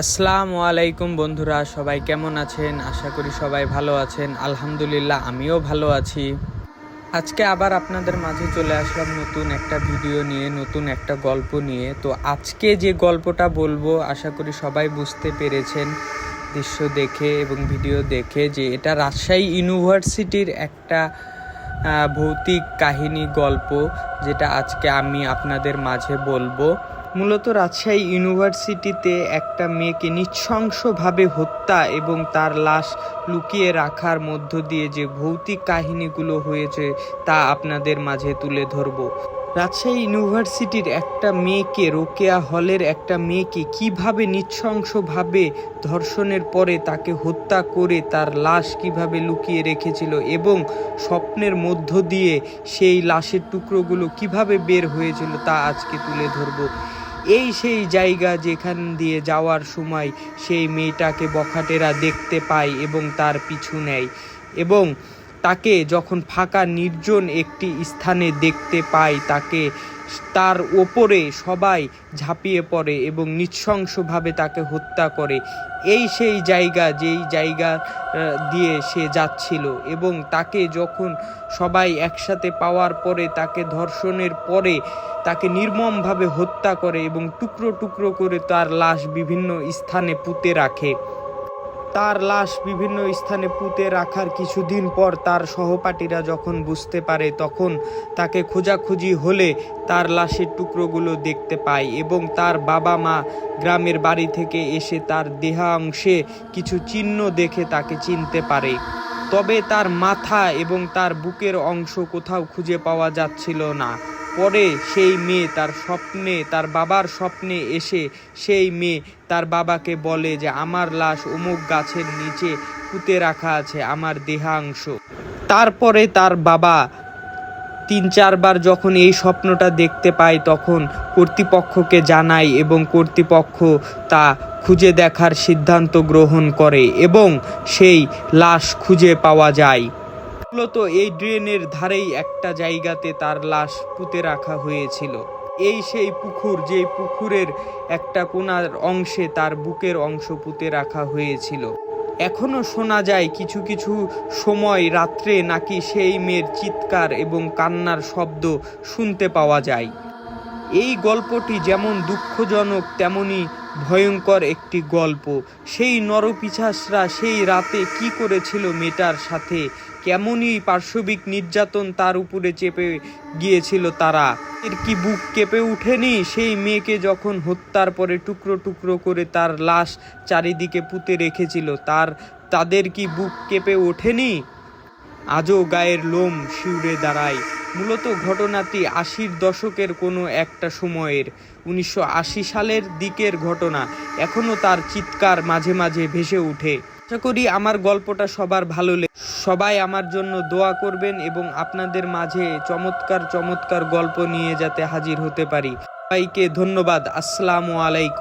আসসালামু আলাইকুম বন্ধুরা, সবাই কেমন আছেন? আশা করি সবাই ভালো আছেন। আলহামদুলিল্লাহ, আমিও ভালো আছি। আজকে আবার আপনাদের মাঝে চলে আসলাম নতুন একটা ভিডিও নিয়ে, নতুন একটা গল্প নিয়ে। তো আজকে যে গল্পটা বলব, আশা করি সবাই বুঝতে পেরেছেন। দৃশ্য দেখে এবং ভিডিও দেখে যে এটা রাজশাহী ইউনিভার্সিটির একটা ভৌতিক কাহিনী গল্প, যেটা আজকে আমি আপনাদের মাঝে বলব। মূলত রাজশাহী ইউনিভার্সিটিতে একটা মেয়েকে নিঃশংসভাবে হত্যা এবং তার লাশ লুকিয়ে রাখার মধ্য দিয়ে যে ভৌতিক কাহিনীগুলো হয়েছে তা আপনাদের মাঝে তুলে ধরবো। রাজশাহী ইউনিভার্সিটির একটা মেয়েকে রোকেয়া হলের একটা মেয়েকে কীভাবে নিঃশংসভাবে ধর্ষণের পরে তাকে হত্যা করে তার লাশ কীভাবে লুকিয়ে রেখেছিল এবং স্বপ্নের মধ্য দিয়ে সেই লাশের টুকরোগুলো কীভাবে বের হয়েছিল তা আজকে তুলে ধরবো। এই সেই জায়গা যেখান দিয়ে যাওয়ার সময় সেই মেয়েটাকে বখাটেরা দেখতে পায় এবং তার পিছু নেয়। এবং তাকে যখন ফাঁকা নির্জন একটি স্থানে দেখতে পায়, তাকে তার ওপরে সবাই ঝাঁপিয়ে পড়ে এবং নৃশংসভাবে তাকে হত্যা করে। এই সেই জায়গা, যেই জায়গা দিয়ে সে যাচ্ছিল এবং তাকে যখন সবাই একসাথে পাওয়ার পরে, তাকে ধর্ষণের পরে তাকে নির্মমভাবে হত্যা করে এবং টুকরো টুকরো করে তার লাশ বিভিন্ন স্থানে পুঁতে রাখে। তার লাশ বিভিন্ন স্থানে পুঁতে রাখার কিছুদিন পর তার সহপাঠীরা যখন বুঝতে পারে, তখন তাকে খোঁজাখুঁজি হলে তার লাশের টুকরোগুলো দেখতে পায় এবং তার বাবা মা গ্রামের বাড়ি থেকে এসে তার দেহাংশে কিছু চিহ্ন দেখে তাকে চিনতে পারে। তবে তার মাথা এবং তার বুকের অংশ কোথাও খুঁজে পাওয়া যাচ্ছিল না। পরে সেই মেয়ে তার স্বপ্নে, তার বাবার স্বপ্নে এসে সেই মেয়ে তার বাবাকে বলে যে, আমার লাশ অমুক গাছের নিচে পুঁতে রাখা আছে আমার দেহাংশ। তারপরে তার বাবা তিন চারবার যখন এই স্বপ্নটা দেখতে পায়, তখন কর্তৃপক্ষকে জানায় এবং কর্তৃপক্ষ তা খুঁজে দেখার সিদ্ধান্ত গ্রহণ করে এবং সেই লাশ খুঁজে পাওয়া যায়। মূলত এই ড্রেনের ধারেই একটা জায়গাতে তার লাশ পুঁতে রাখা হয়েছিল। এই সেই পুকুর যে পুকুরের একটা কোনার অংশে তার বুকের অংশ পুঁতে রাখা হয়েছিল। এখনও শোনা যায় কিছু কিছু সময় রাত্রে নাকি সেই মেয়ের চিৎকার এবং কান্নার শব্দ শুনতে পাওয়া যায়। এই গল্পটি যেমন দুঃখজনক, তেমনি ভয়ঙ্কর একটি গল্প। সেই নরপিছাসরা সেই রাতে কি করেছিল মেয়েটার সাথে? কেমনই পার্শ্ববিক নির্যাতন তার উপরে চেপে গিয়েছিল তারা? এর কি বুক কেঁপে উঠেনি সেই মেয়েকে যখন হত্যার পরে টুকরো টুকরো করে তার লাশ চারিদিকে পুঁতে রেখেছিল, তার, তাদের কি বুক কেঁপে ওঠেনি? আজও গায়ের লোম শিউরে দাঁড়ায়। মূলত ঘটনাটি আশির দশকের কোনো একটা সময়ের, উনিশশো আশি সালের দিকের ঘটনা। এখনও তার চিৎকার মাঝে মাঝে ভেসে ওঠে। আশা করি আমার গল্পটা সবার ভালো লেগে সবাই আমার জন্য দোয়া করবেন এবং আপনাদের মাঝে চমৎকার চমৎকার গল্প নিয়ে যাতে হাজির হতে পারি। সবাইকে ধন্যবাদ। আসসালামু আলাইকুম।